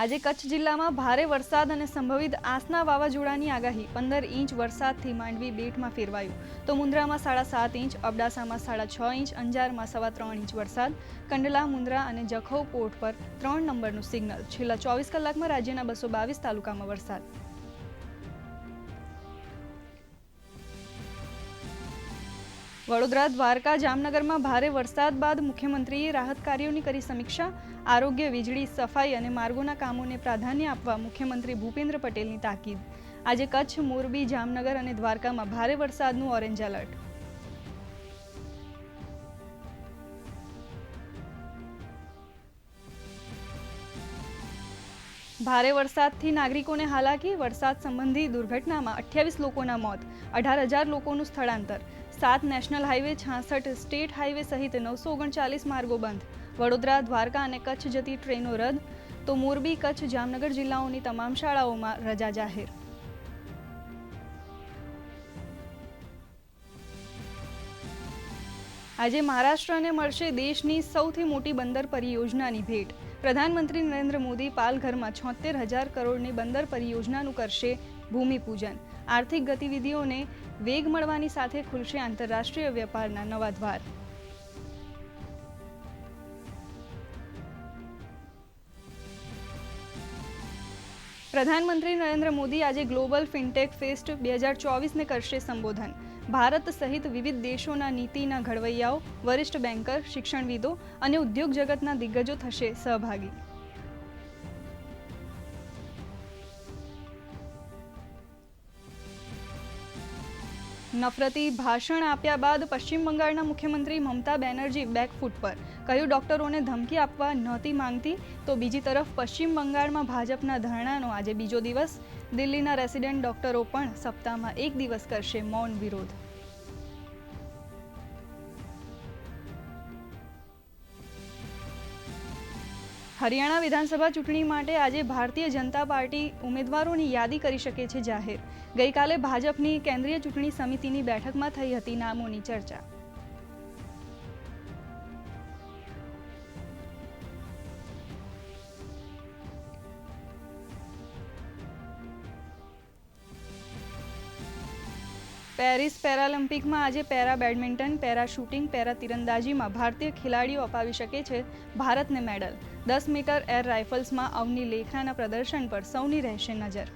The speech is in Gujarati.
આજે કચ્છ જિલ્લામાં ભારે વરસાદ અને સંભવિત આસના વાવાઝોડાની આગાહી. પંદર ઇંચ વરસાદથી માંડવી બેટમાં ફેરવાયું. તો મુન્દ્રામાં સાડા સાત ઇંચ, અબડાસામાં સાડા છ ઇંચ, અંજારમાં સવા ત્રણ ઇંચ વરસાદ. કંડલા મુન્દ્રા અને જખૌ પોર્ટ પર ત્રણ નંબરનું સિગ્નલ. છેલ્લા ચોવીસ કલાકમાં રાજ્યના બસો બાવીસ તાલુકામાં વરસાદ. વડોદરા દ્વારકા જામનગરમાં ભારે વરસાદ બાદ મુખ્યમંત્રીએ રાહત કાર્યોની કરી સમીક્ષા, આરોગ્ય, વીજળી, સફાઈ અને માર્ગોના કામોને પ્રાધાન્ય આપવા મુખ્યમંત્રી ભૂપેન્દ્ર પટેલની તાકીદ. આજે કચ્છ, મોરબી, જામનગર અને દ્વારકામાં ભારે વરસાદનું ઓરેન્જ એલર્ટ. ભારે વરસાદથી નાગરિકોને હાલાકી, વરસાદ સંબંધી દુર્ઘટનામાં અઠ્યાવીસ લોકોના મોત, અઢાર હજાર લોકોનું સ્થળાંતર. સાત નેશનલ હાઈવે છાસઠ સ્ટેટ હાઈવે સહિત નવસો ઓગણચાલીસ માર્ગો બંધ. વડોદરા, દ્વારકા અને કચ્છ જતી ટ્રેનો રદ. તો મોરબી, કચ્છ, જામનગર જિલ્લાઓની તમામ શાળાઓમાં રજા જાહેર. આજે મહારાષ્ટ્રને મળશે દેશની સૌથી મોટી બંદર પરિયોજનાની ભેટ. પ્રધાનમંત્રી નરેન્દ્ર મોદી પાલઘરમાં છોતેર હજાર કરોડની બંદર પરિયોજનાનું કરશે ભૂમિપૂજન. આર્થિક ગતિવિધિઓને વેગ મળવાની સાથે ખુલશે આંતરરાષ્ટ્રીય વેપારના નવા દ્વાર. પ્રધાનમંત્રી નરેન્દ્ર મોદી આજે ગ્લોબલ ફિનટેક ફેસ્ટ બે હજાર ચોવીસને કરશે સંબોધન. ભારત સહિત વિવિધ દેશોના નીતિના ઘડવૈયાઓ, વરિષ્ઠ બેન્કર, શિક્ષણવિદો અને ઉદ્યોગ જગતના દિગ્ગજો થશે સહભાગી. નફરતી ભાષણ આપ્યા બાદ પશ્ચિમ બંગાળના મુખ્યમંત્રી મમતા બેનર્જી બેકફૂટ પર. કહ્યું ડોક્ટરોને ધમકી આપવા નહોતી માંગતી, તો બીજી તરફ પશ્ચિમ બંગાળમાં ભાજપના ધરણાનો આજે બીજો દિવસ. દિલ્હીના રેસિડેન્ટ ડોક્ટરો પણ સપ્તાહમાં એક દિવસ કરશે મૌન વિરોધ. હરિયાણા વિધાનસભા ચૂંટણી માટે આજે ભારતીય જનતા પાર્ટી ઉમેદવારોની યાદી કરી શકે છે જાહેર. ગઈકાલે ભાજપની કેન્દ્રીય ચૂંટણી સમિતિની બેઠકમાં થઈ હતી નામોની ચર્ચા. પેરિસ પેરાલિમ્પિકમાં આજે para badminton, para shooting, para તીરંદાજીમાં ભારતીય ખેલાડીઓ અપાવી શકે છે ભારતને મેડલ. દસ મીટર એર રાઇફલ્સમાં અવની લેખરાના પ્રદર્શન પર સૌની રહેશે નજર.